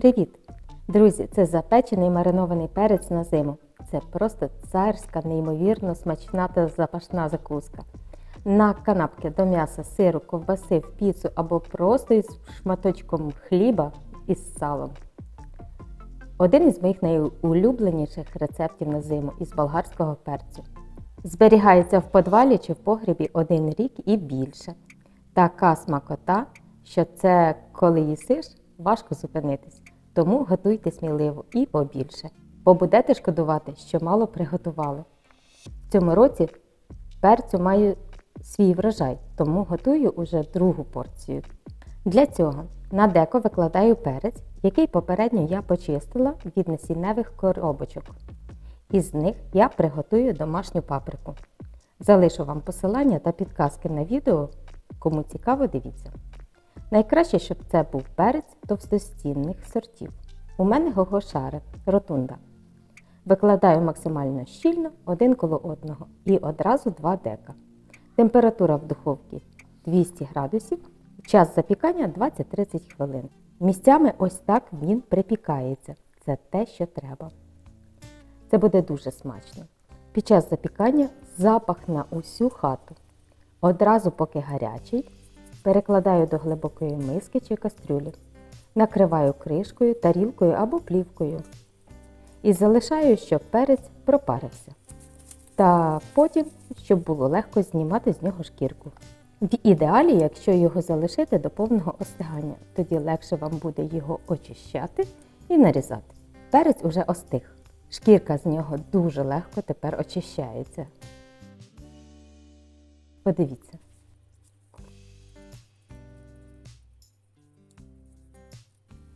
Привіт! Друзі, це запечений маринований перець на зиму. Це просто царська, неймовірно смачна та запашна закуска. На канапки до м'яса, сиру, ковбаси, в піцу або просто із шматочком хліба із салом. Один із моїх найулюбленіших рецептів на зиму із болгарського перцю. Зберігається в подвалі чи в погрібі один рік і більше. Така смакота, що це коли їсиш, важко зупинитись. Тому готуйте сміливо і побільше, бо будете шкодувати, що мало приготували. В цьому році перцю маю свій врожай, тому готую уже другу порцію. Для цього на деко викладаю перець, який попередньо я почистила від насінневих коробочок. Із них я приготую домашню паприку. Залишу вам посилання та підказки на відео, кому цікаво, дивіться. Найкраще, щоб це був перець товстостінних сортів. У мене гогошари, ротунда. Викладаю максимально щільно один коло одного і одразу 2 дека. Температура в духовці 200 градусів, час запікання 20-30 хвилин. Місцями ось так він припікається. Це те, що треба. Це буде дуже смачно. Під час запікання запах на усю хату. Одразу, поки гарячий, перекладаю до глибокої миски чи кастрюлі. Накриваю кришкою, тарілкою або плівкою. І залишаю, щоб перець пропарився. Та потім, щоб було легко знімати з нього шкірку. В ідеалі, якщо його залишити до повного остигання, тоді легше вам буде його очищати і нарізати. Перець уже остиг. Шкірка з нього дуже легко тепер очищається. Подивіться.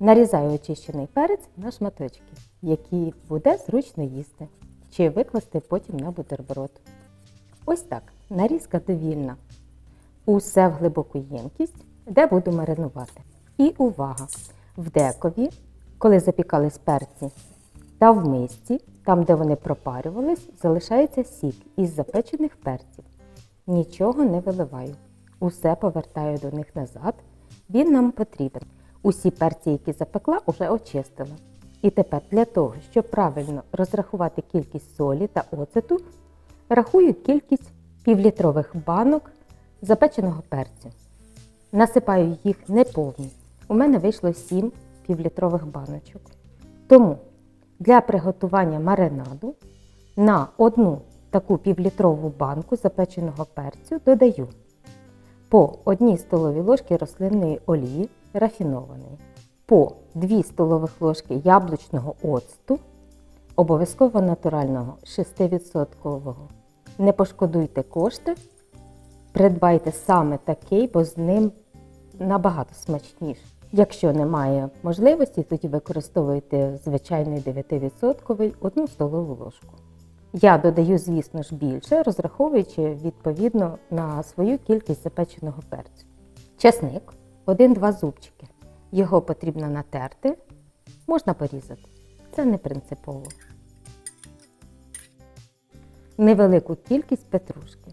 Нарізаю очищений перець на шматочки, які буде зручно їсти, чи викласти потім на бутерброд. Ось так, нарізка довільна. Усе в глибоку ємкість, де буду маринувати. І увага! В декові, коли запікались перці, та в мисці, там де вони пропарювались, залишається сік із запечених перців. Нічого не виливаю. Усе повертаю до них назад. Він нам потрібен. Усі перці, які запекла, уже очистила. І тепер для того, щоб правильно розрахувати кількість солі та оцету, рахую кількість півлітрових банок запеченого перцю. Насипаю їх неповні. У мене вийшло 7 півлітрових баночок. Тому для приготування маринаду на одну таку півлітрову банку запеченого перцю додаю по 1 столовій ложки рослинної олії рафінованої, по 2 столових ложки яблучного оцту, обов'язково натурального 6%. Не пошкодуйте кошти, придбайте саме такий, бо з ним набагато смачніше. Якщо немає можливості, тоді використовуйте звичайний 9% 1 столову ложку. Я додаю, звісно ж, більше, розраховуючи відповідно на свою кількість запеченого перцю. Чесник 1-2 зубчики. Його потрібно натерти, можна порізати. Це не принципово. Невелику кількість петрушки.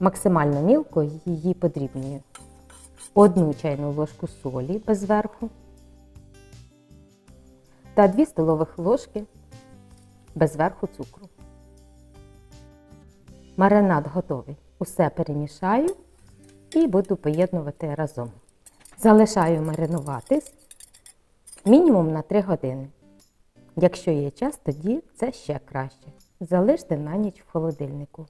Максимально мілко її подрібнюю. Одну чайну ложку солі без верху та 2 столових ложки без верху цукру. Маринад готовий. Усе перемішаю і буду поєднувати разом. Залишаю маринуватись мінімум на 3 години. Якщо є час, тоді це ще краще. Залиште на ніч в холодильнику.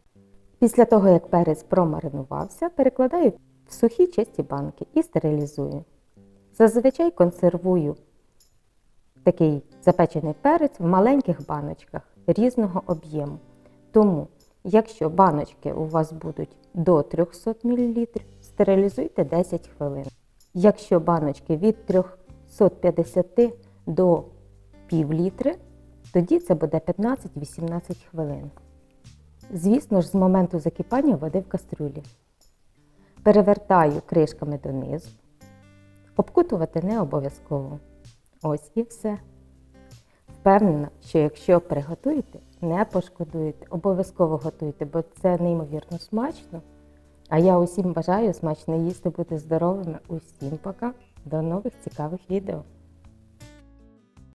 Після того, як перець промаринувався, перекладаю в сухі чисті банки і стерилізую. Зазвичай консервую такий запечений перець в маленьких баночках різного об'єму. Тому, якщо баночки у вас будуть до 300 мл, стерилізуйте 10 хвилин. Якщо баночки від 350 до пів літри, тоді це буде 15-18 хвилин. Звісно ж, з моменту закипання води в кастрюлі. Перевертаю кришками донизу. Обкутувати не обов'язково. Ось і все. Впевнена, що якщо приготуєте, не пошкодуєте. Обов'язково готуйте, бо це неймовірно смачно. А я усім бажаю смачно їсти, бути здоровими. Усім пока. До нових цікавих відео.